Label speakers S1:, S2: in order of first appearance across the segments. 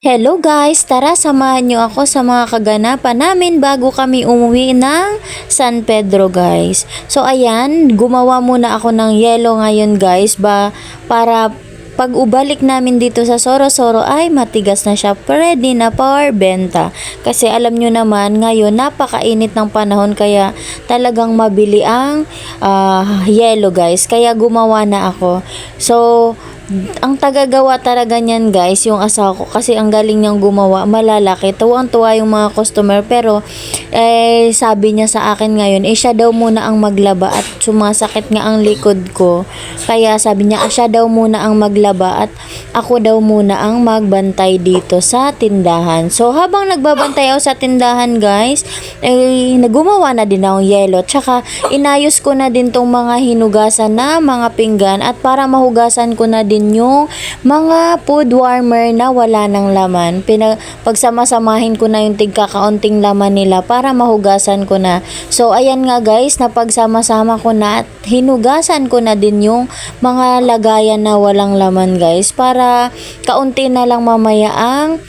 S1: Hello guys! Tara samahan nyo ako sa mga kaganapan namin bago kami umuwi ng San Pedro guys. So ayan, gumawa muna ako ng yelo ngayon guys ba para pag ubalik namin dito sa Soro-Soro ay matigas na siya ready na for benta. Kasi alam nyo naman ngayon napakainit ng panahon kaya talagang mabili ang ah, yelo guys. Kaya gumawa na ako. So ang tagagawa talaga niyan guys, yung asawa ko kasi ang galing niyang gumawa, malalaki. Tuwang-tuwa yung mga customer pero eh sabi niya sa akin ngayon, eh siya daw muna ang maglaba at sumasakit nga ang likod ko. Kaya sabi niya, ah, siya daw muna ang maglaba at ako daw muna ang magbantay dito sa tindahan. So habang nagbabantay ako sa tindahan guys, eh nagumawa na din akong yelo. Tsaka inayos ko na din tong mga hinugasan na mga pinggan at para mahugasan ko na din yung mga food warmer na wala ng laman. Pina, pagsama-samahin ko na yung tigkakaunting laman nila para mahugasan ko na. So ayan nga guys, napagsama-sama ko na at hinugasan ko na din yung mga lagayan na walang laman guys para kaunti na lang mamaya ang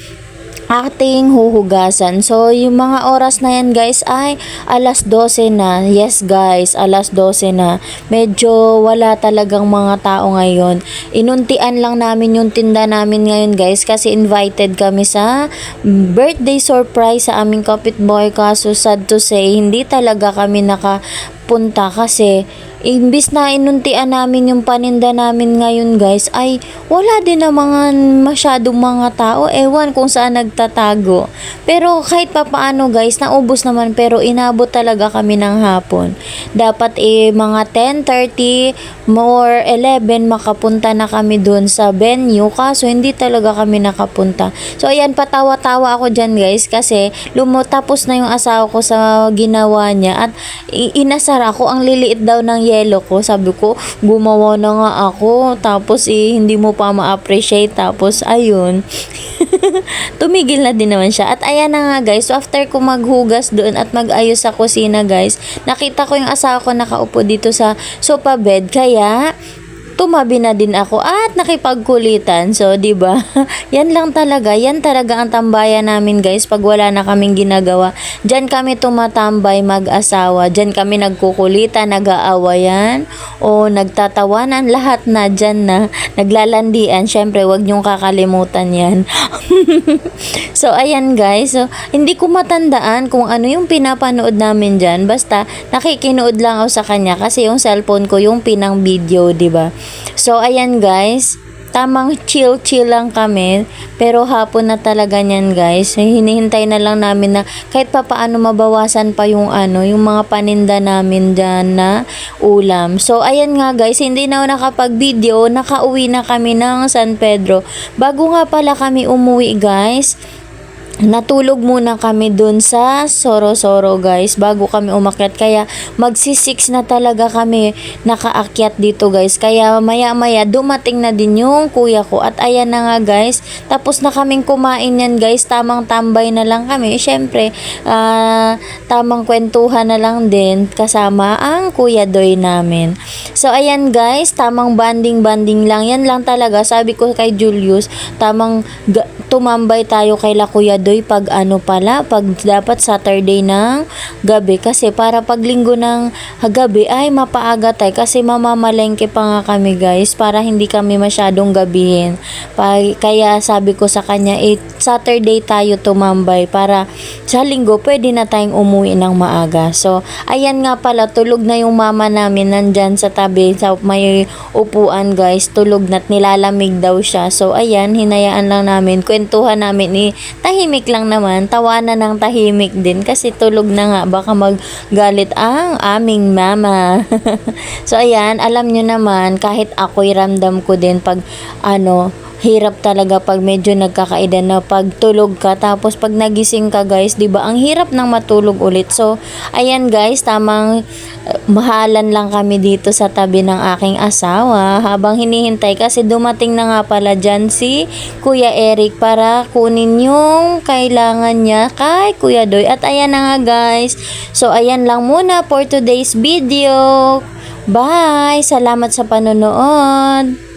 S1: ating huhugasan. So, yung mga oras na yan guys ay alas 12 na. Yes guys, alas 12 na. Medyo wala talagang mga tao ngayon. Inuntian lang namin yung tinda namin ngayon guys kasi invited kami sa birthday surprise sa aming kapitboy kaso sad to say hindi talaga kami nakapunta kasi imbis na inuntian namin yung paninda namin ngayon guys ay wala din na mga masyadong mga tao. Ewan kung saan nagtatago. Pero kahit pa paano guys naubos naman pero inabot talaga kami ng hapon. Dapat eh mga 10.30 more 11 makapunta na kami dun sa venue. Kaso hindi talaga kami nakapunta. So ayan patawa-tawa ako dyan guys kasi lumutapos na yung asawa ko sa ginawa niya at i- inasar ako. Ang liliit daw ng yelo ko. Sabi ko, gumawa na nga ako. Tapos eh, hindi mo pa ma-appreciate. Tapos, ayun. Tumigil na din naman siya. At ayan na nga guys. So, after ko maghugas doon at mag-ayos sa kusina guys, nakita ko yung asawa ko nakaupo dito sa sofa bed. Kaya, tumabi na din ako at nakipagkulitan. So, 'di ba? yan lang talaga. Yan talaga ang tambayan namin, guys, pag wala na kaming ginagawa. Diyan kami tumatambay mag-asawa. Diyan kami nagkukulitan, nag-aawayan o nagtatawanan, lahat na diyan na naglalandian. Syempre, 'wag niyong kakalimutan 'yan. so, ayan guys. So, hindi ko matandaan kung ano yung pinapanood namin dyan. Basta, nakikinood lang ako sa kanya kasi yung cellphone ko yung pinang video, 'di ba? So, ayan guys. Tamang chill-chill lang kami. Pero hapon na talaga niyan guys. Hinihintay na lang namin na kahit pa paano mabawasan pa yung ano, yung mga paninda namin dyan na ulam. So, ayan nga guys. Hindi na ako nakapag-video. Nakauwi na kami ng San Pedro. Bago nga pala kami umuwi guys natulog muna kami dun sa Soro-Soro guys bago kami umakyat. Kaya magsi-6 na talaga kami nakaakyat dito guys. Kaya maya maya dumating na din yung kuya ko. At ayan na nga guys tapos na kaming kumain yan guys. Tamang tambay na lang kami. Syempre ah, tamang kwentuhan na lang din kasama ang kuya doy namin. So ayan guys tamang banding banding lang. Yan lang talaga sabi ko kay Julius tamang tumambay tayo kay la kuya doy pag ano pala pag dapat Saturday ng gabi. Kasi para pag linggo ng gabi ay mapaaga tayo. Kasi mamamalengke pa nga kami guys para hindi kami masyadong gabihin. Kaya sabi ko sa kanya eh, Saturday tayo tumambay para sa linggo pwede na tayong umuwi ng maaga. So ayan nga pala tulog na yung mama namin nandyan sa tabi sa may upuan guys. Tulog na't nilalamig daw siya. So ayan hinayaan lang namin. Kwentuhan namin eh tahimik lang naman tawanan ng tahimik din kasi tulog na nga baka maggalit ang aming mama. So ayan alam nyo naman kahit ako'y ramdam ko din pag ano hirap talaga pag medyo nagkakaedad na pag tulog ka. Tapos pag nagising ka guys 'di ba ang hirap nang matulog ulit. So ayan guys tamang uh, mahalan lang kami dito sa tabi ng aking asawa habang hinihintay kasi dumating na nga pala dyan si Kuya Eric para kunin yung kailangan niya kay Kuya Doy. At ayan na nga guys. So ayan lang muna for today's video. Bye! Salamat sa panonood